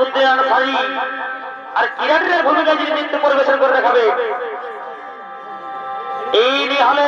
হানিকুদ্দিন আনসারি আর কিরাটের ভূমিকা যিনি নৃত্য পরিবেশন করে রাখাবে এই হলে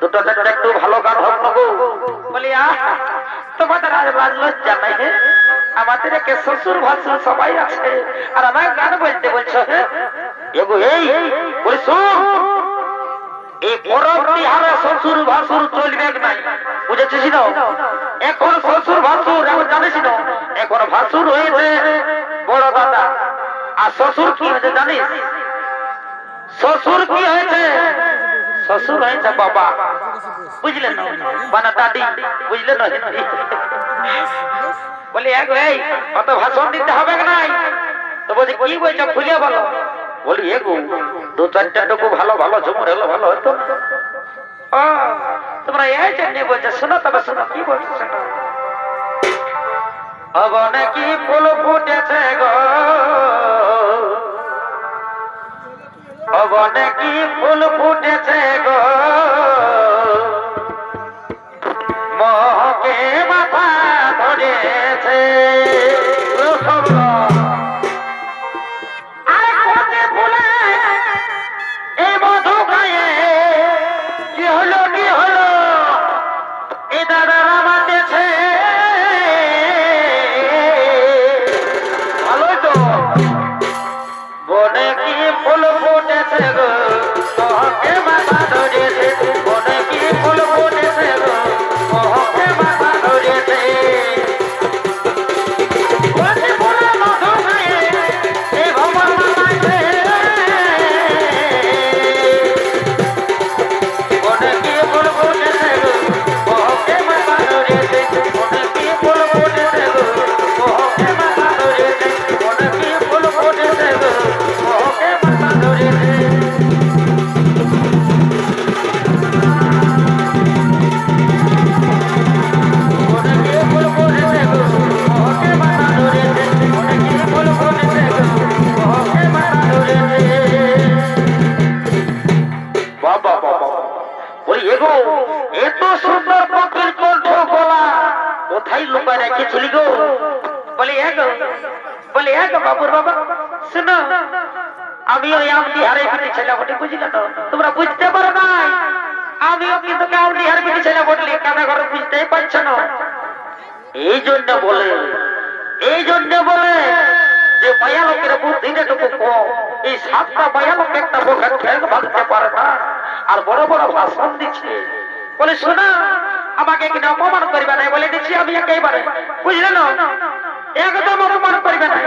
দুটো চারটা একটু ভালো গান হোক না গো বলি তোমাদের আজ লাজ নাই হে? আমাদের একে শ্বশুর ভাসুর সবাই আছে। আর আমার গান বলতে বলছো হে? এগো এই বলি এই পরব বিহারে শ্বশুর ভাসুর চলবে নাই? বুঝেছিস না? এখন শ্বশুর ভাসুর এখন জানিস না? এখন ভাসুর হয়েছে বড় দাদা। আর শ্বশুর কি হয়েছে জানিস? শ্বশুর কি হয়েছে শ্বশুর হয়েছে বাবা। বুঝলেন মানে দাদি বুঝলেন বলি, এক এই কত ভাষণ দিতে হবে নাই? তো বলছি, কি বলছো? খুলে বলো। বলি এগো দু চারটা টুকু ভালো ভালো, ঝুমুর হলো ভালো হতো। তোমরা এই জন্য বলছো, শোনো তবে, শোনো, কি বলছো শোনো অবনে কি ফুল ফুটেছে গো? অবনে কি ফুল ফুটেছে গো? এই জন্য বলে এই জন্য বলে যে মায়া লোকের কম এই সাতটা মায়া একটা বোকা ঠেক ভাঙতে পারে না। আর বড় বড় ভাষণ দিচ্ছে। বলে, শোনা, আমাকে কিনা অপমান করবে না। বলে দিচ্ছি আমি একেবারে। বুঝলে না? একদম অপমান করবে না।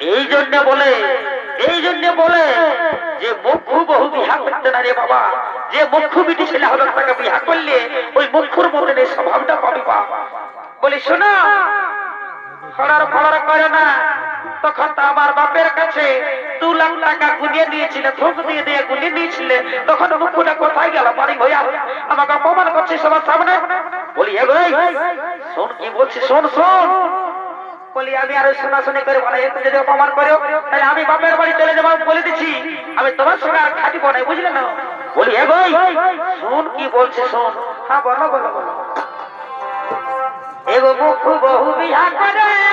এই জন্য বলে এই জন্য বলে যে মুখ্য বহু বিহা করতে না রে বাবা। যে মুখ্য বিটি ছেলে হবে তাকে বিহা করলে ওই মুখ্যর মধ্যে এই স্বভাবটা পাবি বা। বলি, শোনা ফলার ফলার করে না। তখন তো আমার বাপের কাছে দু লাখ টাকা গুলিয়ে নিয়েছিলে থোক দিয়ে দিয়ে গুলিয়ে নিয়েছিলে তখন মুখ্যটা কোথায় গেল বাড়ি ভইয়া আমাকে অপমান করছিস সবার সামনে? বলি, এ শোন, কি বলছি শোন শোন। বলি, আমি আর শোনাশুনি করে, বলে যদি অপমান করো তাহলে আমি বাপের বাড়ি চলে যাব বলে দিচ্ছি। আমি তোমার সঙ্গে আর খাটিব না, বুঝলে না? বলি, এ ভাই, শোন, কি বলছে শোন। হ্যাঁ বলো বলো বলো। এগো মুখ বহু বিহা করে।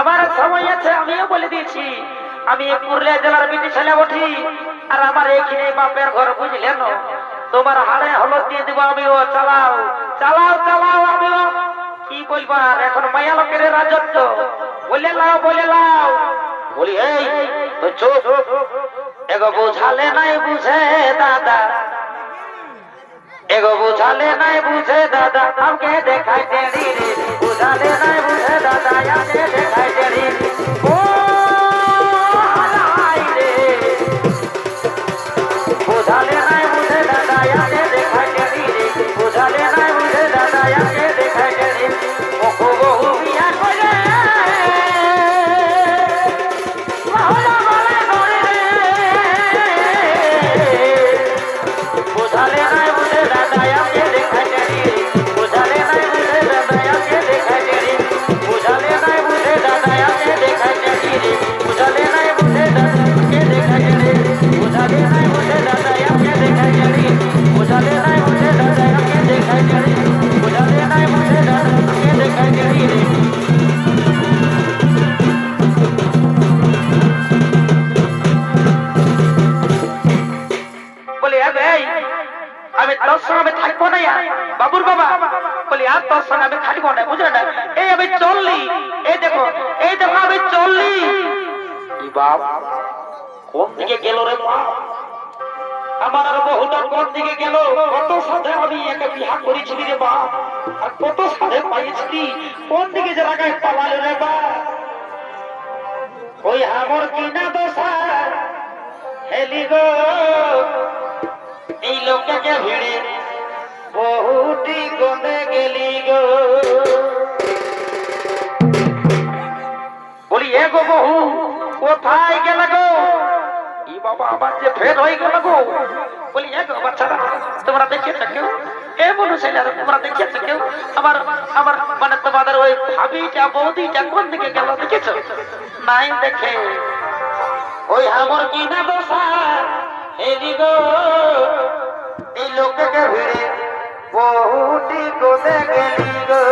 আমার সময় আছে, আমিও বলে দিয়েছি। আমি পুরুলিয়া জেলার বিটি ছেলে উঠি আর আমার এখানে বাপের ঘর, বুঝলে না? তোমার হাড়ে হলদ দিয়ে দিব আমিও, চালাও চালাও চালাও আমিও। কি বলবার এখন মায়া লোকের রাজত্ব। বলে লাও বলে লাও। বলি, এই এগো বুঝালে নাই বুঝে দাদা। এগো বুঝালে নাই বুঝে দাদা। আমাকে দেখাই বুঝালে নাই বুঝে দাদা আমাকে দেখাই দেরি আমি তোর সঙ্গে আমি থাকব না। বাবুর বাবা, বলি, আর তোর সঙ্গে আমি থাকব না, বুঝলে না? এই আমি চললি। এই দেখো এই দেখো, আমি চললি। বাপ? কোন দিকে গেল রে মা? আমার বহুটা কোন দিকে গেল? কত সাথে আমি একে বিহা করেছিলি রে মা? আর কত সাথে পাইছিলি? কোন দিকে যে লাগায় পালালো রে মা? ওই আমার কিনা দোষা হেলি গো। এই লোককে ভিড়ে। বহুটি গনে গেলি গো। বলি, এ গো বহু কোথায় গেল গো? ই বাবা আবার যে ফের হয়ে গেল গো। বলি, এ গো বাচ্চারা তোমরা দেখেছ কেউ এ বলু ছেলেরা তোমরা দেখেছ কেউ আমার আমার মানে তোমাদের ওই ভাবিটা, বৌদিটা কোন দিকে গেল দেখেছ? নাই দেখে। ওই আমার কিনা দোষা? এই লোককে ভিড়ে বহুটি গো দেখে গো?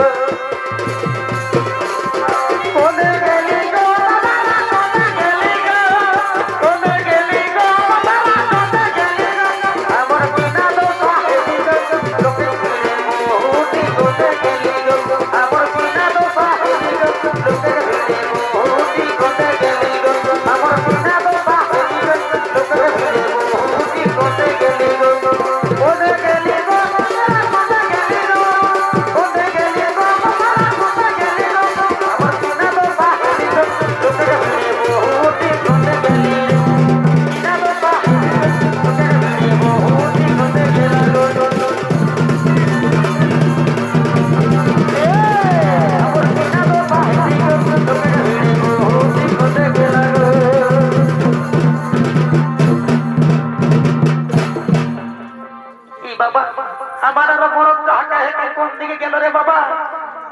বাবা, আমার আরও বড় হাঁকা হেঁকে কোন দিকে গেল রে বাবা?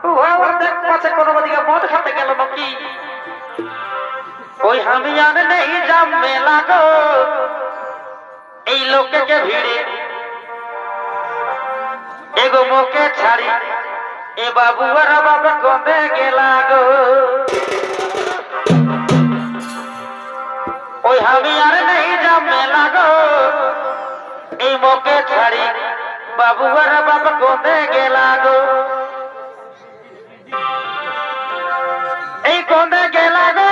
ও আবার দেখ পাশে কোনো দিকে মদ খাতে গেল নাকি? ওই আমি আর নেই যাম মেলা গো। এই লোকেকে ভিড়ে এগো মুখে ছাড়ি, এ বাবু আর বাবা কমে গেলা গো? ওই আমি আর নেই যাম মেলা গো। এই মুখে ছাড়ি। বাবু আর বাবা কোনে গেলা গো? এই কোনে গেলা গো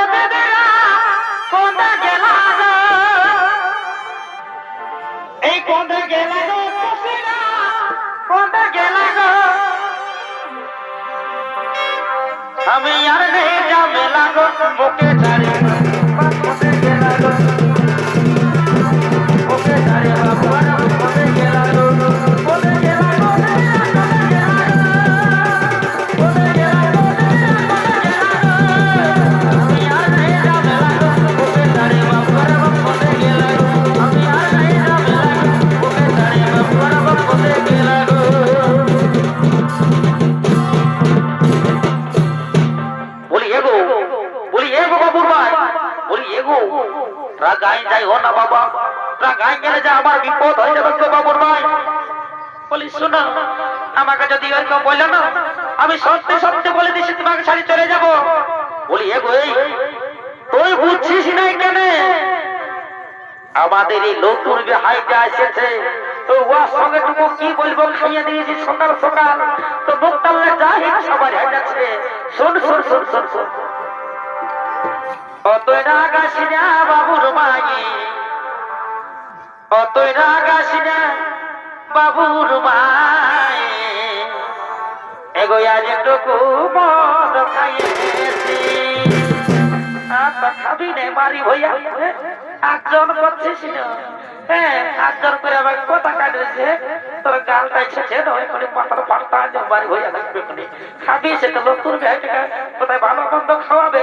আমি আর নেই যাবে লাগো মুখে ছাড়ি গেলে যা আমার বিপদ হয়ে যাবে তো বাবুর ভাই, বলি আমাকে যদি বলল না, আমি সত্যি সত্যি বলে দিচ্ছি তোমাকে ছাড়ি চলে যাব। বলি এই, তুই বুঝছিস কেন আমাদের এই নতুন হাইটা এসেছে তো ওর সঙ্গে তুমি কি বলব খাইয়ে দিয়েছি সকাল সকাল। তো টানলে যা সবার হয়ে যাচ্ছে শোন শোন শোন শোন না বাবুর মাই অতই রাগাসি না বাবুর মদ খাইয়েছি। খাবি নে মারি ভইয়া একজন করছিস হ্যাঁ একজন করে আবার কথা কাটছে তোর গালটা ছেছে নয় করে মাথার পাল্টা মারি ভইয়া থাকবে খাবি সে তো নতুন ভাইটাকে কোথায় ভালো মন্দ খাওয়াবে?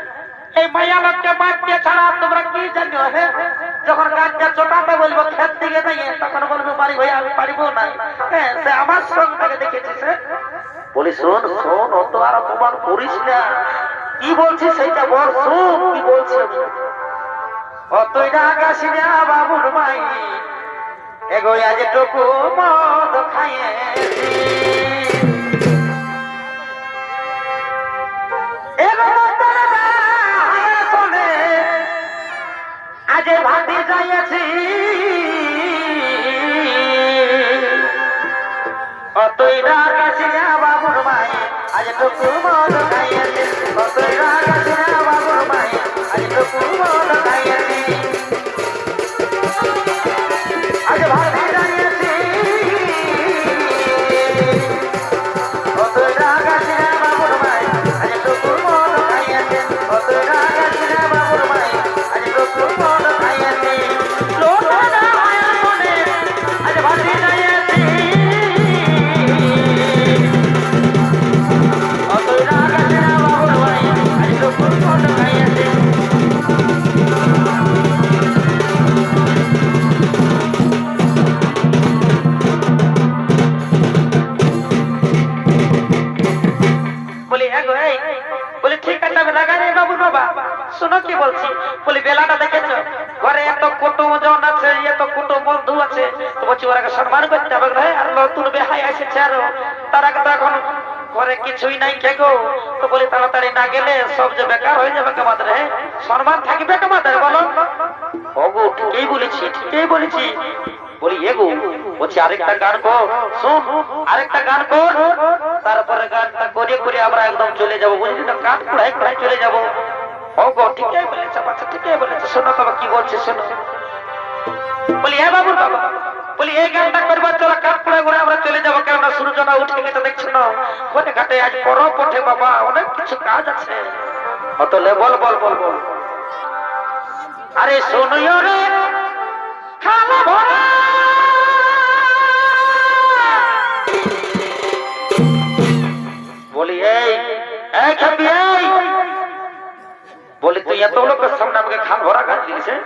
এই মায়া লোককে বাদ দিয়ে ছাড়া তোমরা কি জানো, হে? যখন গাছটা চোটাতে বলব খেত দিকে নাই তখন বলব, বাড়ি ভাই আমি পারিবো না। হ্যাঁ সে আমার সঙ্গে হে? বলি, শোন শোন অত আর অপমান করিস না। কি বলছিস সেইটা বল, শোন, কি বলছি আমি অতই আকাশি না বাবুর মাই এগো আজ টুকু মদ খাইয়েছি। আজ ভাতে যাইয়াছি। অতই না কাশিয়া বাবুর মাই আজ টুকু ঘরে কিছুই নাই কে গো? তো বলি তাড়াতাড়ি না গেলে সব যে বেকার হয়ে যাবে কামাদের হে? সম্মান থাকবে কামাদের বলো? ওগো ঠিকই বলেছি? ঠিকই বলেছি? বলি এগো বলছি আরেকটা গান কর শোন আরেকটা গান কর তারপরে গানটা করে করে আমরা একদম চলে যাব বুঝলি তো? কাঠ কুড়াই কুড়াই চলে যাব। ওগো ঠিকই বলেছে বাচ্চা ঠিকই বলেছে শোনো তবে কি বলছে শোনো। বলি হ্যাঁ বাবু বাবা। বলি, এই গানটা করবার চলো কাঠ কুড়াই করে আমরা চলে যাব। কেননা সূর্যটা উঠে গেছে, দেখছ না? ঘটে ঘাটে আজ পরব ওঠে বাবা, অনেক কিছু কাজ আছে। অত লে বল বল বল বল। আরে শোনিও রে, খালা ভরা। বলি, এই এই খাবি এই! বলি, তুই এত লোকের সামনে আমাকে খাল ভরা গাছ হ্যাঁ?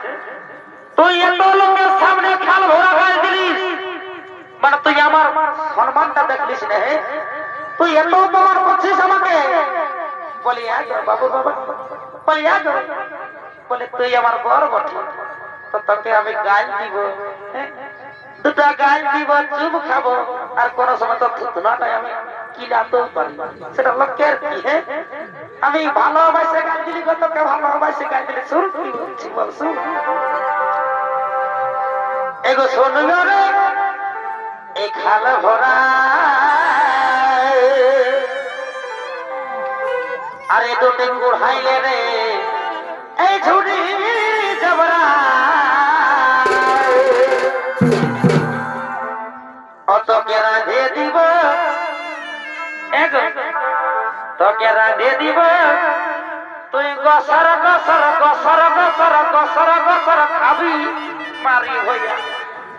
তুই এত লোকের সামনে খাল ভরা গাছ দিলিস বলি আজ বাবু বলি তুই আমার বর বটে। তো তোকে আমি গাল দিব হ্যাঁ? দুটা গাল দিব, চুপ খাব। আর কোন সময় তো থুতনাটাই আমি কিলাতেও হ্যাঁ? আমি ভালোবাসে ভরা আরে দুটি কুড়াইলে রে, এই ঝুড়ি দিব? দিব? তুই খাবি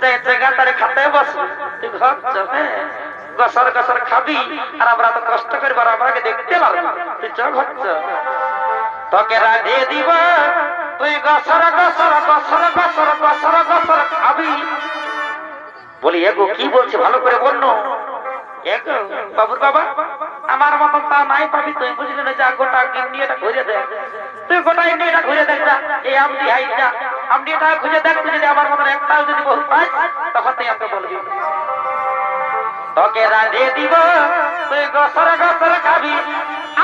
তে খাতে বস, তুই ঘর চলে। গসর গসর খাবি, আর আমরা তো কষ্ট করবার আমাকে দেখতে পারব। তুই চ ঘর চ। তোকে রাধে দিব, তুই গসর গসর গসর গসর গসর গসর খাবি। বলি, এগো, কি বলছে? ভালো করে বলল এগো, বাবুর বাবা, আমার মতন তা নাই পাবি। তুই বুঝলি না যা গোটা ইন্ডিয়াটা ঘুরে দেখ। তুই গোটা ইন্ডিয়াটা ঘুরে দেখ যা এই আমদি হাই যা। আমদিটা খুঁজে দেখ, তুই যদি আমার মতন একটাও যদি বহু পাই তখন তুই আমাকে বলবি। তোকে রাঁধে দিব। তুই গসর গসর খাবি।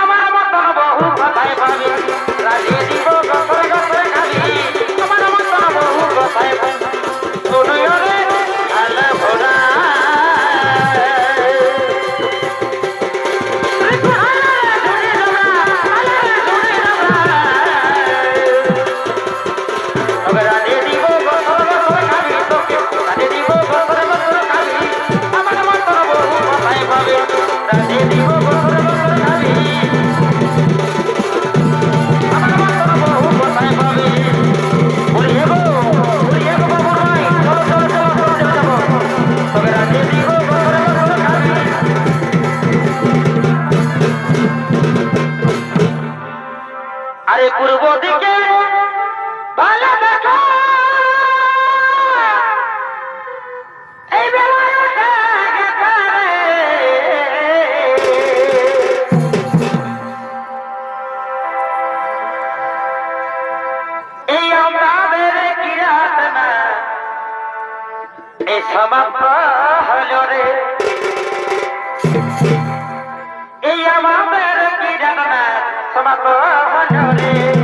আমার মতন বহু কথায় পাবি রাঁধে দিব গসর গসর খাবি। আমার মতন বহু কথায় পাবি এই সমাপ্ত হলো রে। এই আমাদের কিরাত না? সমাপ্ত হলো রে।